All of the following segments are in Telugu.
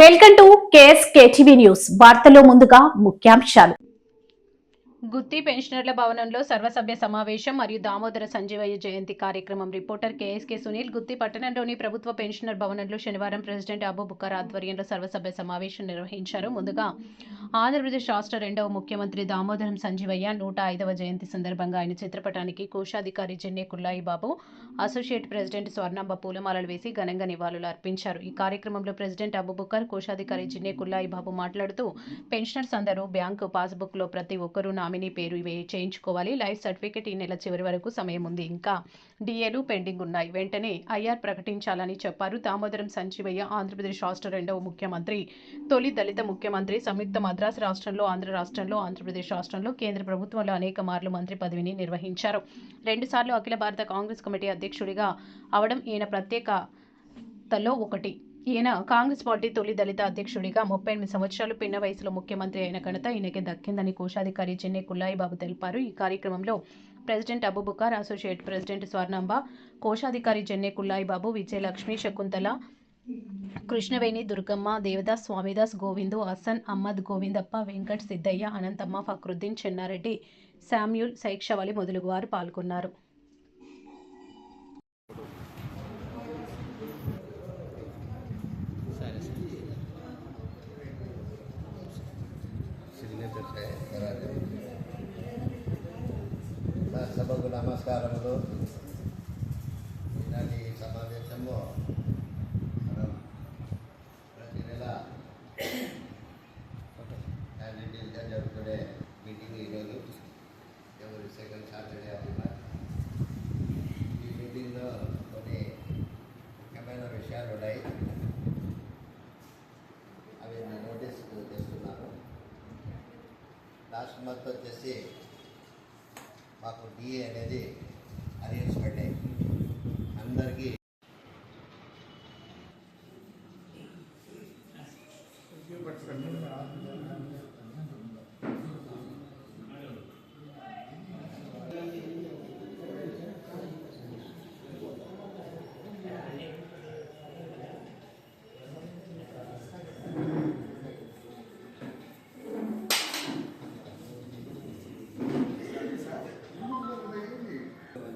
Welcome to KS KTV news. వార్తలో ముందుగా ముఖ్యాంశాలు. గుత్తి పెన్షనర్ల భవనంలో సర్వసభ్య సమావేశం మరియు దామోదర సంజీవయ్య జయంతి కార్యక్రమం. రిపోర్టర్ కేఎస్కే సునీల్ గుత్తి పట్టణంలోని ప్రభుత్వ పెన్షనర్ భవనంలో శనివారం ప్రెసిడెంట్ అబూబుకర్ ఆధ్వర్యంలో సర్వసభ్య సమావేశం నిర్వహించారు. ముందుగా ఆంధ్రప్రదేశ్ రాష్ట్ర రెండవ ముఖ్యమంత్రి దామోదరం సంజీవయ్య నూట ఐదవ జయంతి సందర్భంగా ఆయన చిత్రపటానికి కోశాధికారి జెన్నే కుల్లాయి బాబు అసోసియేట్ ప్రెసిడెంట్ స్వర్ణంబ పూలమాలలు వేసి ఘనంగా నివాళులు అర్పించారు. ఈ కార్యక్రమంలో ప్రెసిడెంట్ అబూబుకర్ కోశాధికారి జిన్నే కుల్లాయి బాబు మాట్లాడుతూ పెన్షనర్స్ అందరూ బ్యాంకు పాస్బుక్లో ప్రతి ఒక్కరూ నామినీ పేరు ఇవే చేయించుకోవాలి. లైఫ్ సర్టిఫికెట్ ఈ నెల చివరి వరకు సమయం ఉంది. ఇంకా డిఏలు పెండింగ్ ఉన్నాయి. వెంటనే ఐఆర్ ప్రకటించాలని చెప్పారు. దామోదరం సంజీవయ్య ఆంధ్రప్రదేశ్ రాష్ట్ర రెండవ ముఖ్యమంత్రి. తొలి దళిత ముఖ్యమంత్రి సంయుక్త మద్రాసు రాష్ట్రంలో ఆంధ్ర రాష్ట్రంలో ఆంధ్రప్రదేశ్ రాష్ట్రంలో కేంద్ర ప్రభుత్వంలో అనేక మార్లు మంత్రి పదవిని నిర్వహించారు. రెండుసార్లు అఖిల భారత కాంగ్రెస్ కమిటీ అధ్యక్షుడిగా అవడం ఈయన ప్రత్యేకతలో ఒకటి. ఈయన కాంగ్రెస్ పార్టీ తొలి దళిత అధ్యక్షుడిగా ముప్పై ఎనిమిది సంవత్సరాలు పిన్న వయసులో ముఖ్యమంత్రి అయిన ఘనత ఈయనకి దక్కిందని కోశాధికారి చెన్నై కుల్లాయి బాబు తెలిపారు. ఈ కార్యక్రమంలో president Abubakar associate president Swarnamba కోశాధికారి చెన్నై కుల్లాయి బాబు విజయలక్ష్మి శకుంతల కృష్ణవేణి దుర్గమ్మ దేవదాస్ స్వామిదాస్ గోవిందు హసన్ అహ్మద్ గోవిందప్ప వెంకట్ సిద్దయ్య అనంతమ్మ ఫక్రుద్దీన్ చెన్నారెడ్డి శామ్యూల్ శైక్షవలి మొదలగు వారు పాల్గొన్నారు. సిగ్నేచర్ సభకు నమస్కారములు. ఈనాటి సమావేశంలో మనం ప్రతి నెల యాన్యుటీగా జరుగుతునే మీటింగ్ ఈరోజు ఎవరి సెకండ్ సాటర్డే అవుతున్నా ఈ మీటింగ్లో లాస్ట్ మంత్ వచ్చేసి మాకు డిఏ అనేది అరేంజ్మెంట్ అయింది. అందరికీ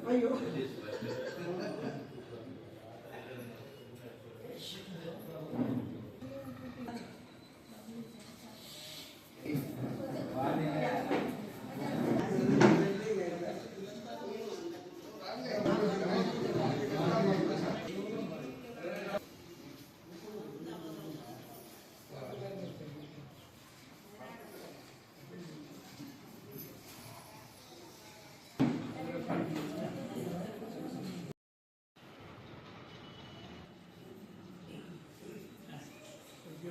Ay, yo.